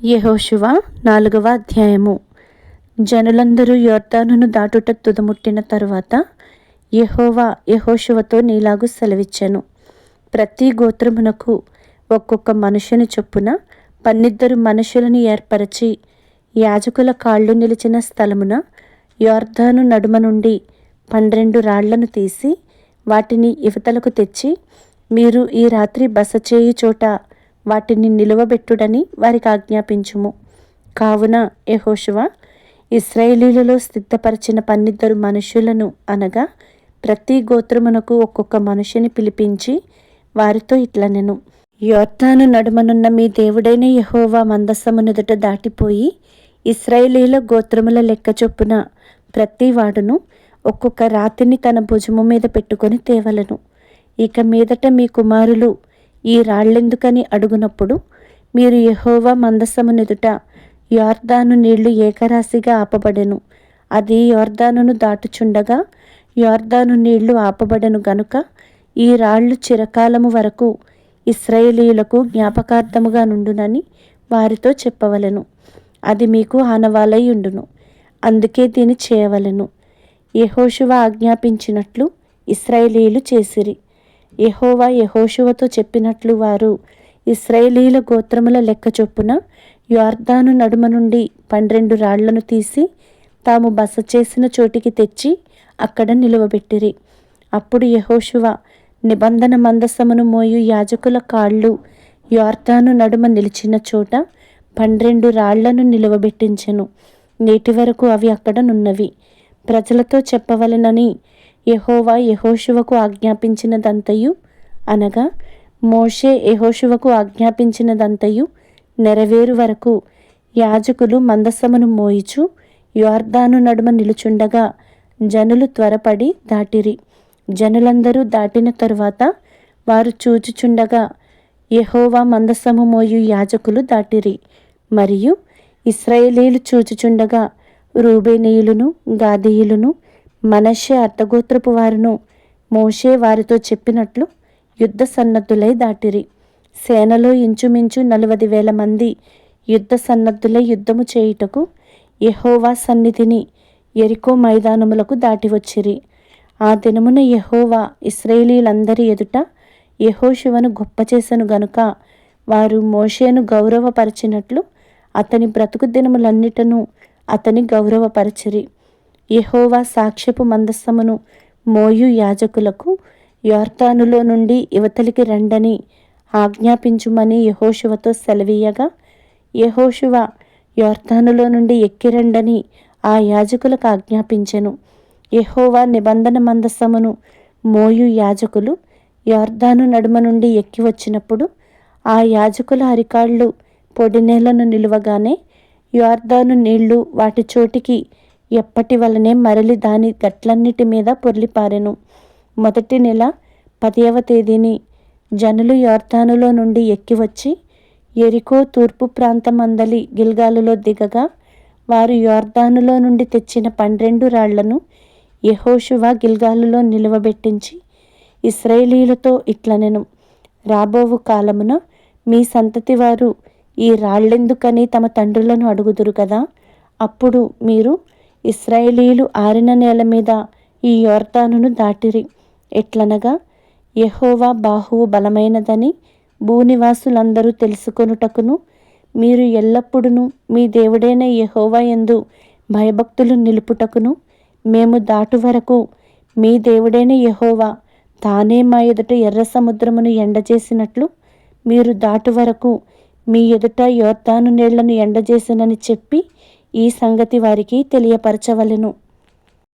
యహోశివ నాలుగవ అధ్యాయము. జనులందరూ యోర్దానును దాటుట తుదముట్టిన తరువాత యహోవా యహోశివతో నీలాగు సెలవిచ్చాను. ప్రతి గోత్రమునకు ఒక్కొక్క మనుషుని చొప్పున పన్నిద్దరు మనుషులను ఏర్పరచి యాజకుల కాళ్ళు నిలిచిన స్థలమున యోర్ధాను నడుమ నుండి పన్నెండు రాళ్ళను తీసి వాటిని ఇవతలకు తెచ్చి మీరు ఈ రాత్రి బస చేయు చోట వాటిని నిలువబెట్టుడని వారికి ఆజ్ఞాపించుము. కావున యహోశువ ఇస్రాయేలీలలో సిద్ధపరిచిన పన్నిద్దరు మనుషులను అనగా ప్రతి గోత్రమునకు ఒక్కొక్క మనుషుని పిలిపించి వారితో ఇట్లనెను యోర్తాను నడుమనున్న మీ దేవుడైన యహోవా మందసమునుదుట దాటిపోయి ఇస్రాయేలీల గోత్రముల లెక్క చొప్పున ప్రతి వాడును ఒక్కొక్క రాతిని తన భుజము మీద పెట్టుకొని తేవలను. ఇక మీదట మీ కుమారులు ఈ రాళ్ళెందుకని అడుగునప్పుడు మీరు యహోవా మందసమునెదుట యోర్దాను నీళ్ళు ఏకరాశిగా ఆపబడెను. అది యోర్దానును దాటుచుండగా యోర్దాను నీళ్ళు ఆపబడెను గనుక ఈ రాళ్ళు చిరకాలము వరకు ఇస్రాయేలీలకు జ్ఞాపకార్థముగా నుండునని వారితో చెప్పవలెను. అది మీకు ఆనవాలై ఉండును అందుకే దీన్ని చేయవలెను. యహోశువ ఆజ్ఞాపించినట్లు ఇస్రాయేలీలు చేసిరి. యహోవా యహోశువతో చెప్పినట్లు వారు ఇస్రాయేలీల గోత్రముల లెక్క చొప్పున యోర్దాను నడుమ నుండి పన్నెండు రాళ్ళను తీసి తాము బస చేసిన చోటికి తెచ్చి అక్కడ నిలువబెట్టిరి. అప్పుడు యహోశువ నిబంధన మందసమును మోయు యాజకుల కాళ్ళు యోర్దాను నడుమ నిలిచిన చోట పన్నెండు రాళ్ళను నిలువబెట్టించెను. నేటి వరకు అవి అక్కడ నున్నవి. ప్రజలతో చెప్పవలెనని యహోవా యహోశువకు ఆజ్ఞాపించినదంతయు? అనగా మోషే యహోశువకు ఆజ్ఞాపించినదంతయు నెరవేరు వరకు యాజకులు మందసమును మోయిచు యోర్దాను నడుమ నిలుచుండగా జనులు త్వరపడి దాటిరి. జనులందరూ దాటిన తరువాత వారు చూచుచుండగా యహోవా మందసము మోయు యాజకులు దాటిరి. మరియు ఇస్రాయేలీలు చూచుచుండగా రూబేనీయులను గాదీయులను మనషే అర్థగోత్రపు వారును మోషే వారితో చెప్పినట్లు యుద్ధ సన్నద్ధులై దాటిరి. సేనలో ఇంచుమించు నలువది వేల మంది యుద్ధ సన్నద్ధులై యుద్ధము చేయుటకు యహోవా సన్నిధిని ఎరికో మైదానములకు దాటి వచ్చిరి ఆ దినమున యహోవా ఇస్రాయేలీలందరి ఎదుట యహోశివను గొప్ప చేసను గనుక వారు మోషేను గౌరవపరిచినట్లు అతని బ్రతుకు దినములన్నిటను అతని గౌరవపరచిరి. యహోవా సాక్ష్యపు మందస్సమును మోయు యాజకులకు యోర్తానులో నుండి యువతలికి రండని ఆజ్ఞాపించుమని యహోశువతో సెలవీయగా యహోశువ యోర్తానులో నుండి ఎక్కిరండని ఆ యాజకులకు ఆజ్ఞాపించెను. యహోవా నిబంధన మందస్సమును మోయు యాజకులు యోర్ధాను నడుమ నుండి ఎక్కి వచ్చినప్పుడు ఆ యాజకుల అరికాళ్ళు పొడి నేలను నిలువగానే యోర్ధాను నీళ్ళు వాటి చోటికి ఎప్పటి వలనే మరలి దాని గట్లన్నిటి మీద పొర్లిపారెను. మొదటి నెల పదియవ తేదీని జనులు యోర్ధానులో నుండి ఎక్కి వచ్చి ఎరికో తూర్పు ప్రాంతమందలి గిల్గాలులో దిగగా వారు యోర్ధానులో నుండి తెచ్చిన పన్నెండు రాళ్ళను యహోశువ గిల్గాలులో నిలువబెట్టించి ఇస్రాయేలీలతో ఇట్లనెను. రాబోవు కాలమున మీ సంతతి వారు ఈ రాళ్ళెందుకని తమ తండ్రులను అడుగుదురు కదా? అప్పుడు మీరు ఇస్రాయేలీలు ఆరిన నేల మీద ఈ యోర్తానును దాటిరి. ఎట్లనగా యహోవా బాహువు బలమైనదని భూనివాసులందరూ తెలుసుకొనుటకును మీరు ఎల్లప్పుడూ మీ దేవుడైన యహోవా ఎందు భయభక్తులు నిలుపుటకును మేము దాటు వరకు మీ దేవుడైన యహోవా తానే మా ఎదుట ఎర్ర సముద్రమును ఎండజేసినట్లు మీరు దాటు వరకు మీ ఎదుట యోర్తాను నీళ్ళను ఎండజేసినని చెప్పి ఈ సంగతి వారికి తెలియపరచవలెను.